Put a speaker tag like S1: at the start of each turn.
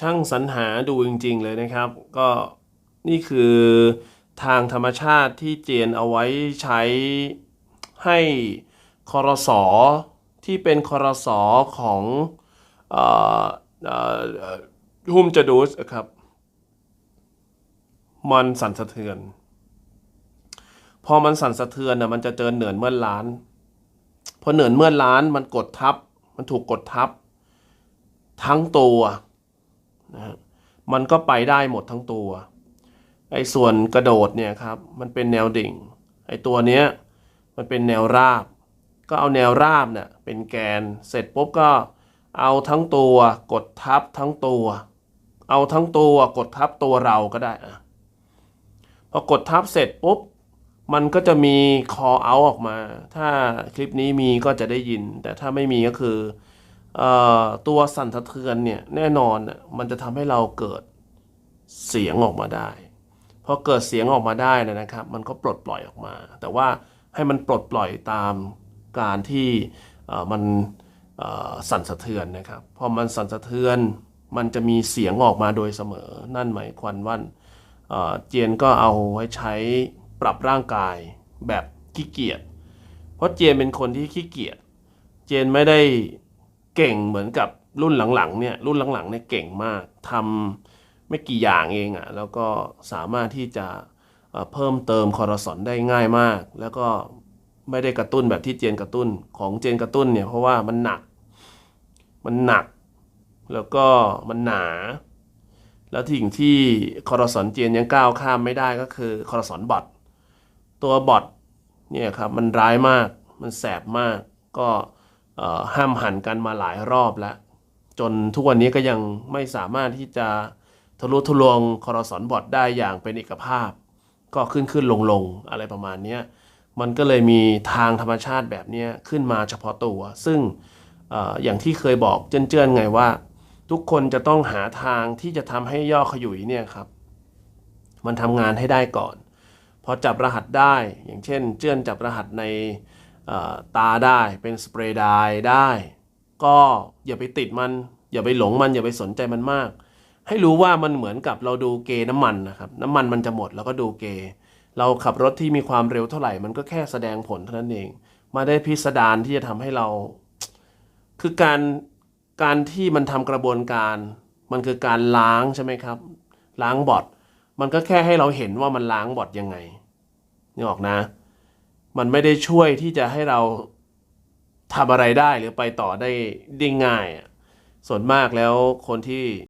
S1: ช่างสรรหาดูจริง ๆ เลยนะครับ ก็นี่คือทางธรรมชาติที่เจนเอาไว้ใช้ให้คอรสอที่เป็นคอรสอของอ่อเอ่อฮุมจะดูสครับมันสั่นสะเทือน พอมันสั่นสะเทือนนะมันจะเจอเหนือนเมื่อนล้านพอเหนือนเมื่อนล้านมันกดทับ มันถูกกดทับ ทั้งตัว นะฮะมันก็ไปได้หมดทั้งตัว ไอ้ส่วนกระโดดเนี่ยครับ มันเป็นแนวดิ่ง ไอ้ตัวเนี้ยมันเป็นแนวราบ ก็เอาแนวราบเนี่ยเป็นแกน เสร็จปุ๊บก็เอาทั้งตัวกดทับทั้งตัว เอาทั้งตัวกดทับตัวเราก็ได้อะพอกดทับเสร็จปุ๊บ มันก็จะมี call out ออกมา ถ้าคลิปนี้มีก็จะได้ยิน แต่ถ้าไม่มีก็คือเอ่อ ตัวสั่นสะเทือนเนี่ยแน่นอนมันจะทำให้เราเกิดเสียงออกมาได้พอเกิดเสียงออกมาได้เนยนะครับ มันก็ปลดปล่อยออกมา แต่ว่าให้มันปลดปล่อยตามการที่มันสั่นสะเทือนนะครับ พอมันสั่นสะเทือนมันจะมีเสียงออกมาโดยเสมอ นั่นหมายความว่าเจียนก็เอาไว้ใช้ปรับร่างกายแบบขี้เกียจ เพราะเจียนเป็นคนที่ขี้เกียจ เจนไม่ได้ เก่งเหมือนกับรุ่นหลังๆเนี่ยรุ่นหลังๆเนี่ยเก่งมากทำไม่กี่อย่างเองอะ่ะแล้วก็สามารถที่จะเพิ่มเติมคอร์สอนได้ง่ายมาก แล้วก็ไม่ได้กระตุ้นแบบที่เจนกระตุ้นของเจนกระตุ้นเนี่ยเพราะว่ามันหนัก มันหนัก แล้วก็มันหนา แล้วสิ่งที่คอร์สอนเจนยังก้าวข้ามไม่ได้ก็คือคอร์สอนบอทตัวบอทเนี่ยครับมันร้ายมากมันแสบมากก็ ห้ามหันกันมาหลายรอบแล้ว จนทุกวันนี้ก็ยังไม่สามารถที่จะทะลุทะลวงคอร์สอนบอทได้อย่างเป็นเอกภาพ ก็ขึ้นขึ้นลงลงอะไรประมาณนี้มันก็เลยมีทางธรรมชาติแบบนี้ขึ้นมาเฉพาะตัว ซึ่งออย่างที่เคยบอกเจือนๆไงว่า ทุกคนจะต้องหาทางที่จะทำให้ย่อขยุยเนี่ยครับ มันทำงานให้ได้ก่อนพอจับรหัสได้อย่างเช่น เจื้อนจับรหัสใน ตาได้เป็นสเปรย์ไดร์ได้ ก็อย่าไปติดมัน อย่าไปหลงมันอย่าไปสนใจมันมาก ให้รู้ว่ามันเหมือนกับเราดูเกน้ำมันนะครับน้ำมันมันจะหมดแล้วก็ดูเก เราขับรถที่มีความเร็วเท่าไหร่มันก็แค่แสดงผลเท่านั้นเอง มาได้พิสดารที่จะทำให้เรา คือการการที่มันทำกระบวนการ มันคือการล้างใช่ไหมครับ ล้างบอทมันก็แค่ให้เราเห็นว่ามันล้างบอทยังไงนี่ออกนะ มันไม่ได้ช่วยที่จะให้เราทำอะไรได้หรือไปต่อได้ได้ง่ายอะส่วนมากแล้วคนที่